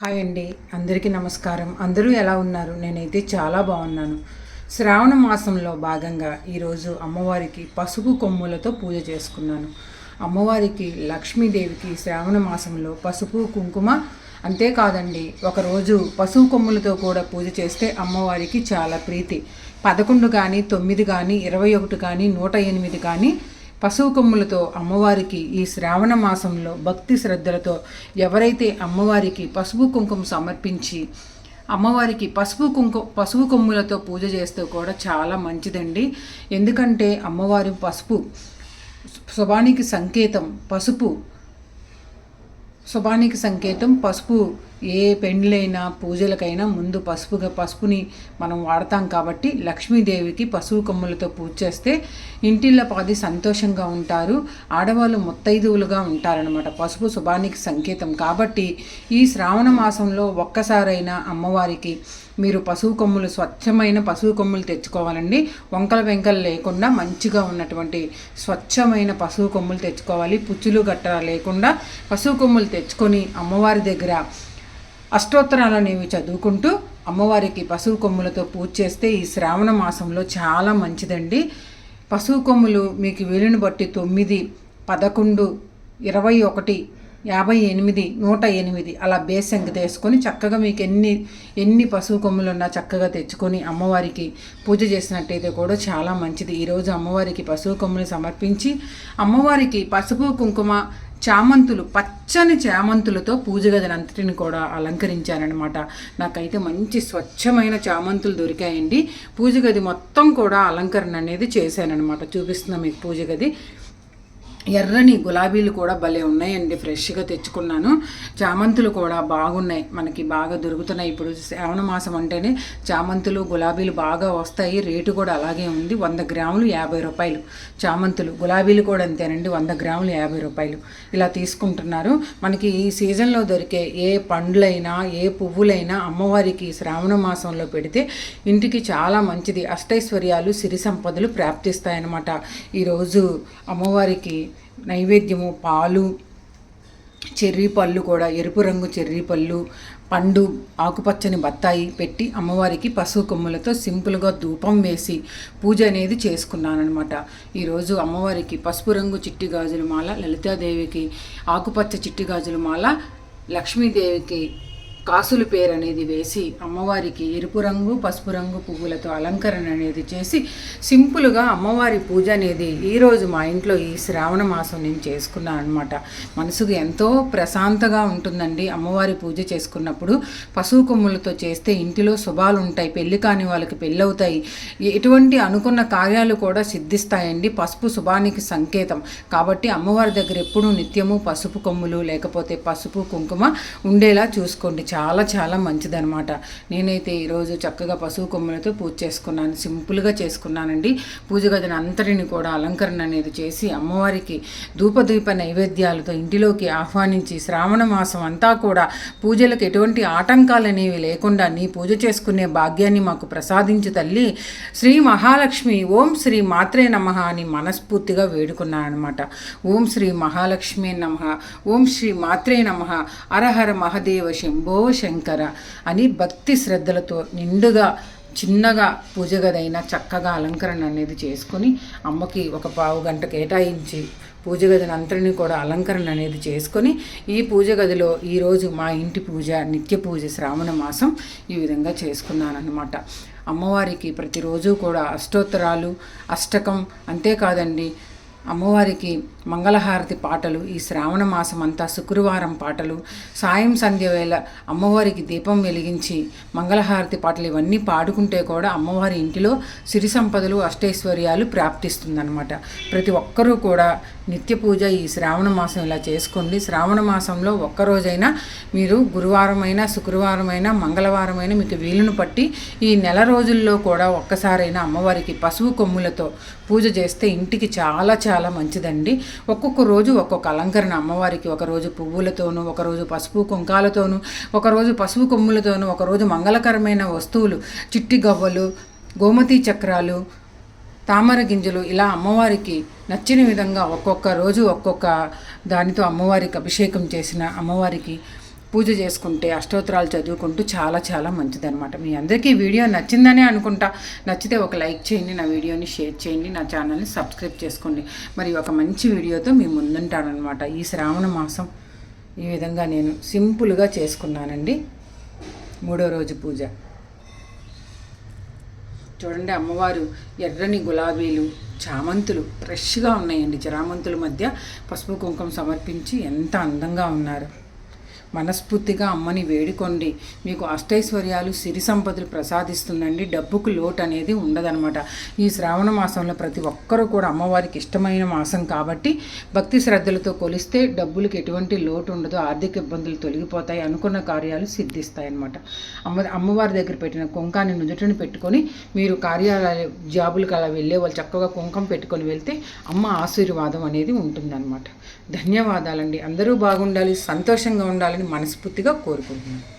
Hi అండి. అందరికీ నమస్కారం. అందరూ ఎలా ఉన్నారు? నేనైతే చాలా బాగున్నాను. శ్రావణ మాసంలో భాగంగా ఈరోజు అమ్మవారికి పసుపు కొమ్ములతో పూజ చేసుకున్నాను. అమ్మవారికి లక్ష్మీదేవికి శ్రావణ మాసంలో పసుపు కుంకుమ అంతేకాదండి. ఒకరోజు పసుపు కొమ్ములతో కూడా పూజ చేస్తే అమ్మవారికి చాలా ప్రీతి. పదకొండు కానీ తొమ్మిది కానీ ఇరవై ఒకటి కానీ నూట ఎనిమిది కానీ పశువు కొమ్ములతో అమ్మవారికి ఈ శ్రావణ మాసంలో భక్తి శ్రద్ధలతో ఎవరైతే అమ్మవారికి పసుపు కుంకుమ సమర్పించి అమ్మవారికి పసుపు కుంకు పసుపు కొమ్ములతో పూజ చేస్తే కూడా చాలా మంచిదండి. ఎందుకంటే అమ్మవారి పసుపు శుభానికి సంకేతం పసుపు శుభానికి సంకేతం పసుపు ఏ పెండ్లైనా పూజలకైనా ముందు పసుపుగా పసుపుని మనం వాడతాం కాబట్టి లక్ష్మీదేవికి పసుపు కొమ్ములతో పూజ చేస్తే ఇంటిళ్ళ పాది సంతోషంగా ఉంటారు. ఆడవాళ్ళు ముత్తైదువులుగా ఉంటారనమాట పసుపు శుభానికి సంకేతం కాబట్టి ఈ శ్రావణ మాసంలో ఒక్కసారైనా అమ్మవారికి మీరు పశువు కొమ్ములు స్వచ్ఛమైన పశువు కొమ్ములు తెచ్చుకోవాలండి. వంకల వెంకలు లేకుండా మంచిగా ఉన్నటువంటి స్వచ్ఛమైన పశువు కొమ్ములు తెచ్చుకోవాలి. పుచ్చులు గట్ట లేకుండా పశువు కొమ్ములు తెచ్చుకొని అమ్మవారి దగ్గర అష్టోత్తరాలు అనేవి చదువుకుంటూ అమ్మవారికి పశువు కొమ్ములతో పూజ చేస్తే ఈ శ్రావణ మాసంలో చాలా మంచిదండి. పశువు కొమ్ములు మీకు వీలుని బట్టి తొమ్మిది పదకొండు ఇరవై ఒకటి యాభై ఎనిమిది నూట ఎనిమిది అలా బేస్ తీసుకొని చక్కగా మీకు ఎన్ని ఎన్ని పశువు కొమ్ములు ఉన్నా చక్కగా తెచ్చుకొని అమ్మవారికి పూజ చేసినట్టయితే కూడా చాలా మంచిది. ఈరోజు అమ్మవారికి పశువు కొమ్ములు సమర్పించి అమ్మవారికి పసుపు కుంకుమ చామంతులు పచ్చని చామంతులతో పూజ గదిని అంతటిని కూడా అలంకరించారనమాట నాకైతే మంచి స్వచ్ఛమైన చామంతులు దొరికాయండి. పూజ గది మొత్తం కూడా అలంకరణ అనేది చేశానమాట చూపిస్తున్నా మీకు పూజ గది. ఎర్రని గులాబీలు కూడా భలే ఉన్నాయండి ఫ్రెష్గా తెచ్చుకున్నాను. చామంతులు కూడా బాగున్నాయి మనకి బాగా దొరుకుతున్నాయి. ఇప్పుడు శ్రావణ మాసం అంటేనే చామంతులు గులాబీలు బాగా వస్తాయి రేటు కూడా అలాగే ఉంది. వంద గ్రాములు యాభై రూపాయలు. చామంతులు గులాబీలు కూడా అంతేనండి వంద గ్రాములు యాభై రూపాయలు. ఇలా తీసుకుంటున్నారు. మనకి ఈ సీజన్లో దొరికే ఏ పండ్లైనా ఏ పువ్వులైనా అమ్మవారికి శ్రావణ మాసంలో పెడితే ఇంటికి చాలా మంచిది. అష్టైశ్వర్యాలు సిరి సంపదలు ప్రాప్తిస్తాయన్నమాట. ఈరోజు అమ్మవారికి నైవేద్యము పాలు చెర్రీ పళ్ళు కూడా ఎరుపు రంగు చెర్రీ పళ్ళు పండు ఆకుపచ్చని బత్తాయి పెట్టి అమ్మవారికి పశువు కొమ్ములతో సింపుల్గా ధూపం వేసి పూజ అనేది చేసుకున్నానమాట ఈరోజు అమ్మవారికి పసుపు రంగు చిట్టి గాజుల మాల లలితాదేవికి ఆకుపచ్చ చిట్టి గాజుల మాల లక్ష్మీదేవికి కాసుల పేరు అనేది వేసి అమ్మవారికి ఎరుపు రంగు పసుపు రంగు పువ్వులతో అలంకరణ అనేది చేసి సింపుల్గా అమ్మవారి పూజ అనేది ఈరోజు మా ఇంట్లో ఈ శ్రావణ మాసం నేను చేసుకున్నాను అనమాట మనసుకు ఎంతో ప్రశాంతగా ఉంటుందండి అమ్మవారి పూజ చేసుకున్నప్పుడు. పశువు కొమ్ములతో చేస్తే ఇంటిలో శుభాలు ఉంటాయి పెళ్ళి కాని వాళ్ళకి పెళ్ళవుతాయి. ఎటువంటి అనుకున్న కార్యాలు కూడా సిద్ధిస్తాయండి. పసుపు శుభానికి సంకేతం. కాబట్టి అమ్మవారి దగ్గర ఎప్పుడూ నిత్యము పసుపు కొమ్ములు లేకపోతే పసుపు కుంకుమ ఉండేలా చూసుకోండి. చాలా చాలా మంచిదనమాట నేనైతే ఈరోజు చక్కగా పశువు కొమ్ములతో పూజ చేసుకున్నాను. సింపుల్గా చేసుకున్నానండి. పూజ గదిని అంతటిని కూడా అలంకరణ అనేది చేసి అమ్మవారికి ధూపదీప నైవేద్యాలతో ఇంటిలోకి ఆహ్వానించి శ్రావణ మాసం అంతా కూడా పూజలకు ఎటువంటి ఆటంకాలు అనేవి లేకుండా నీ పూజ చేసుకునే భాగ్యాన్ని మాకు ప్రసాదించు తల్లి. శ్రీ మహాలక్ష్మి ఓం శ్రీ మాత్రే నమ అని మనస్ఫూర్తిగా వేడుకున్నానమాట ఓం శ్రీ మహాలక్ష్మి నమ ఓం శ్రీ మాత్రే నమ అరహర మహదేవ శంభో శంకర అని భక్తి శ్రద్ధలతో నిండుగా చిన్నగా పూజ గదైనా చక్కగా అలంకరణ అనేది చేసుకొని అమ్మకి ఒక పావు గంట కేటాయించి పూజ గదిని అంతటిని కూడా అలంకరణ అనేది చేసుకొని ఈ పూజ గదిలో ఈరోజు మా ఇంటి పూజ నిత్య పూజ శ్రావణ మాసం ఈ విధంగా చేసుకున్నానమాట అమ్మవారికి ప్రతిరోజు కూడా అష్టోత్తరాలు అష్టకం అంతేకాదండి. అమ్మవారికి మంగళహారతి పాటలు ఈ శ్రావణ మాసం అంతా శుక్రవారం పాటలు సాయం సంధ్య వేళ అమ్మవారికి దీపం వెలిగించి మంగళహారతి పాటలు ఇవన్నీ పాడుకుంటే కూడా అమ్మవారి ఇంటిలో సిరి సంపదలు అష్టైశ్వర్యాలు ప్రాప్తిస్తుందన్నమాట. ప్రతి ఒక్కరూ కూడా నిత్య పూజ ఈ శ్రావణ మాసం ఇలా చేసుకోండి. శ్రావణ మాసంలో ఒక్కరోజైనా మీరు గురువారమైనా శుక్రవారమైనా మంగళవారమైనా మీకు వీలును పట్టి ఈ నెల రోజుల్లో కూడా ఒక్కసారైనా అమ్మవారికి పశువు కొమ్ములతో పూజ చేస్తే ఇంటికి చాలా చాలా మంచిదండి. ఒక్కొక్క రోజు ఒక్కొక్క అలంకరణ అమ్మవారికి ఒకరోజు పువ్వులతోనూ ఒకరోజు పసుపు కుంకాలతోనూ ఒకరోజు పసుపు కొమ్ములతోనూ ఒకరోజు మంగళకరమైన వస్తువులు చిట్టి గవ్వలు గోమతి చక్రాలు తామర గింజలు ఇలా అమ్మవారికి నచ్చిన విధంగా ఒక్కొక్క రోజు ఒక్కొక్క దానితో అమ్మవారికి అభిషేకం చేసిన అమ్మవారికి పూజ చేసుకుంటే అష్టోత్తరాలు చదువుకుంటూ చాలా చాలా మంచిదన్నమాట. మీ అందరికీ వీడియో నచ్చిందనే అనుకుంటా. నచ్చితే ఒక లైక్ చేయండి నా వీడియోని షేర్ చేయండి నా ఛానల్ని సబ్స్క్రైబ్ చేసుకోండి. మరి ఒక మంచి వీడియోతో మీ ముందుంటానమాట ఈ శ్రావణ మాసం ఈ విధంగా నేను సింపుల్గా చేసుకున్నానండి. మూడో రోజు పూజ. చూడండి అమ్మవారు ఎర్రని గులాబీలు చామంతులు ఫ్రెష్గా ఉన్నాయండి. చామంతుల మధ్య పసుపు కుంకుమ సమర్పించి ఎంత అందంగా ఉన్నారు. మనస్ఫూర్తిగా అమ్మని వేడుకోండి. మీకు అష్టైశ్వర్యాలు సిరి సంపదలు ప్రసాదిస్తుందండి. డబ్బుకు లోటు అనేది ఉండదనమాట ఈ శ్రావణ మాసంలో ప్రతి ఒక్కరూ కూడా అమ్మవారికి ఇష్టమైన మాసం కాబట్టి భక్తి శ్రద్ధలతో కొలిస్తే డబ్బులకు ఎటువంటి లోటు ఉండదు. ఆర్థిక ఇబ్బందులు తొలగిపోతాయి. అనుకున్న కార్యాలు సిద్ధిస్తాయి అనమాట అమ్మ అమ్మవారి దగ్గర పెట్టిన కుంకాన్ని నుదుటిని పెట్టుకొని మీరు కార్యాలయ జాబులకు అలా వెళ్ళే వాళ్ళు చక్కగా కుంకం పెట్టుకొని వెళ్తే అమ్మ ఆశీర్వాదం అనేది ఉంటుందన్నమాట. ధన్యవాదాలండి. అందరూ బాగుండాలి సంతోషంగా ఉండాలి. ఉండాలని మనస్ఫూర్తిగా కోరుకుంటున్నాను.